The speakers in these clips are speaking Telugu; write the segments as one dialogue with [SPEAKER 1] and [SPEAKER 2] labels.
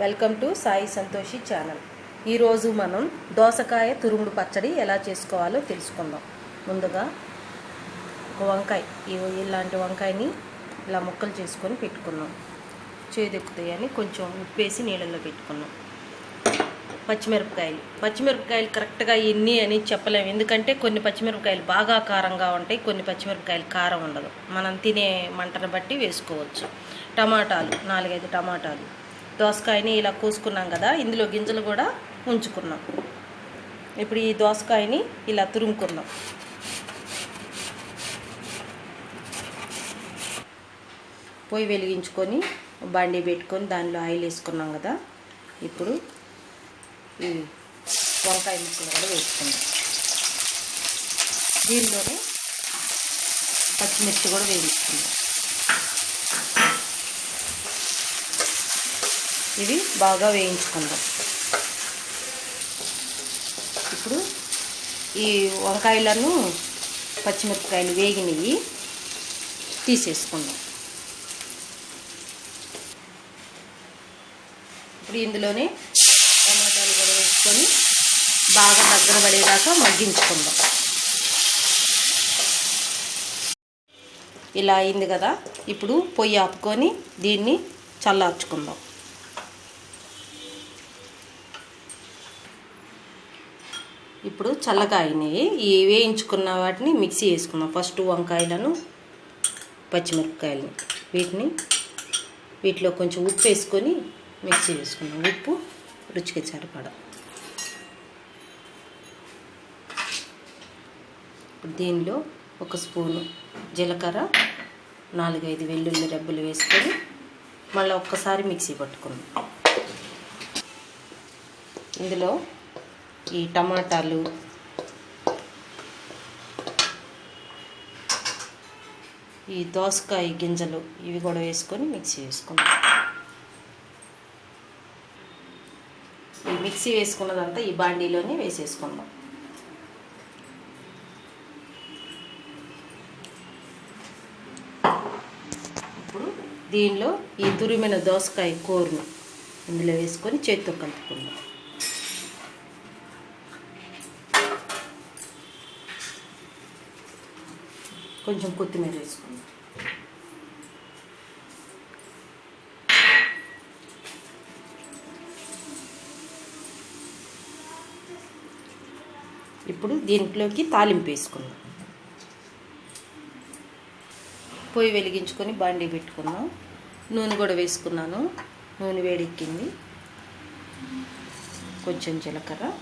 [SPEAKER 1] Welcome to Sai Santoshi channel. ఈరోజు మనం దోసకాయ తురుముడు పచ్చడి ఎలా చేసుకోవాలో తెలుసుకుందాం. ముందుగా ఒక వంకాయ ఇలాంటి వంకాయని ఇలా ముక్కలు చేసుకొని పెట్టుకున్నాం. చేదెక్కుతాయని కొంచెం ఉప్పేసి నీళ్ళల్లో పెట్టుకున్నాం. పచ్చిమిరపకాయలు. పచ్చిమిరపకాయలు కరెక్ట్గా ఎన్ని అని చెప్పలేము ఎందుకంటే కొన్ని పచ్చిమిరపకాయలు బాగా కారంగా ఉంటాయి కొన్ని పచ్చిమిరపకాయలు కారం ఉండదు. మనం తినే మంటను బట్టి వేసుకోవచ్చు. టమాటాలు నాలుగైదు టమాటాలు. దోసకాయని ఇలా కోసుకున్నాం కదా ఇందులో గింజలు కూడా ఉంచుకున్నాం. ఇప్పుడు ఈ దోసకాయని ఇలా తురుముకుందాం. పొయ్యి వెలిగించుకొని బండి పెట్టుకొని దానిలో ఆయిల్ వేసుకున్నాం కదా ఇప్పుడు ఈ వంకాయ ముక్కలు కూడా వేసుకుందాం. దీనిలోనే పచ్చిమిర్చి కూడా వేయించుకుందాం. ఇవి బాగా వేయించుకుందాం. ఇప్పుడు ఈ వంకాయలను పచ్చిమిరపకాయలు వేగినవి తీసేసుకుందాం. ఇప్పుడు ఇందులోనే టమాటాలు కూడా వేసుకొని బాగా దగ్గర పడేదాకా మగ్గించుకుందాం. ఇలా అయింది కదా. ఇప్పుడు పొయ్యి ఆపుకొని దీన్ని చల్లార్చుకుందాం. ఇప్పుడు చల్లగా ఈ వేయించుకున్న వాటిని మిక్సీ వేసుకుందాం ఫస్ట్ వంకాయలను పచ్చిమిరపకాయలని. వీటిని వీటిలో కొంచెం ఉప్పు వేసుకొని మిక్సీ వేసుకున్నాం ఉప్పు రుచికి సరిపడ. దీనిలో ఒక స్పూను జీలకర్ర నాలుగైదు వెల్లుల్లి రెబ్బలు వేసుకొని మళ్ళీ ఒక్కసారి మిక్సీ పట్టుకున్నాం ఇందులో ఈ టమాటాలు. ఈ దోసకాయ గింజలు ఇవి కూడా వేసుకొని మిక్సీ వేసుకుందాం. ఈ మిక్సీ వేసుకున్నదంతా ఈ బాండీలోనే వేసేసుకుందాం. ఇప్పుడు దీనిలో ఈ తురిమిన దోసకాయ కూరను ఇందులో వేసుకొని చేతితో కలుపుకుందాం. కొంచెం కొత్తిమీర వేసుకుందాం. ఇప్పుడు దీంట్లోకి తాలింపు వేసుకుందాం. పొయ్యి వెలిగించుకొని బాండీ పెట్టుకుందాం. నూనె కూడా వేసుకున్నాను. నూనె వేడెక్కింది. కొంచెం జీలకర్ర.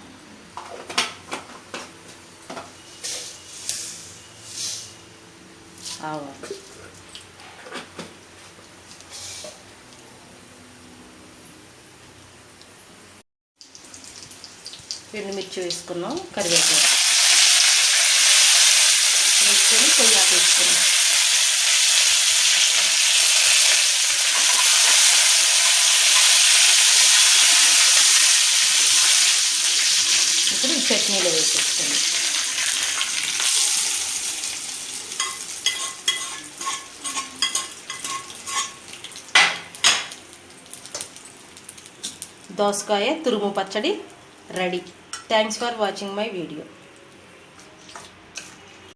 [SPEAKER 1] ఆవాలు ఎండుమిర్చి వేసుకున్నాం కరివేపాకు. వేసుకొని పొయ్యాకు వేసుకున్నాం ఇప్పుడు చట్నీలో వేసేసుకున్నాం దోసకాయ తురుము పచ్చడి ready. Thanks for watching my video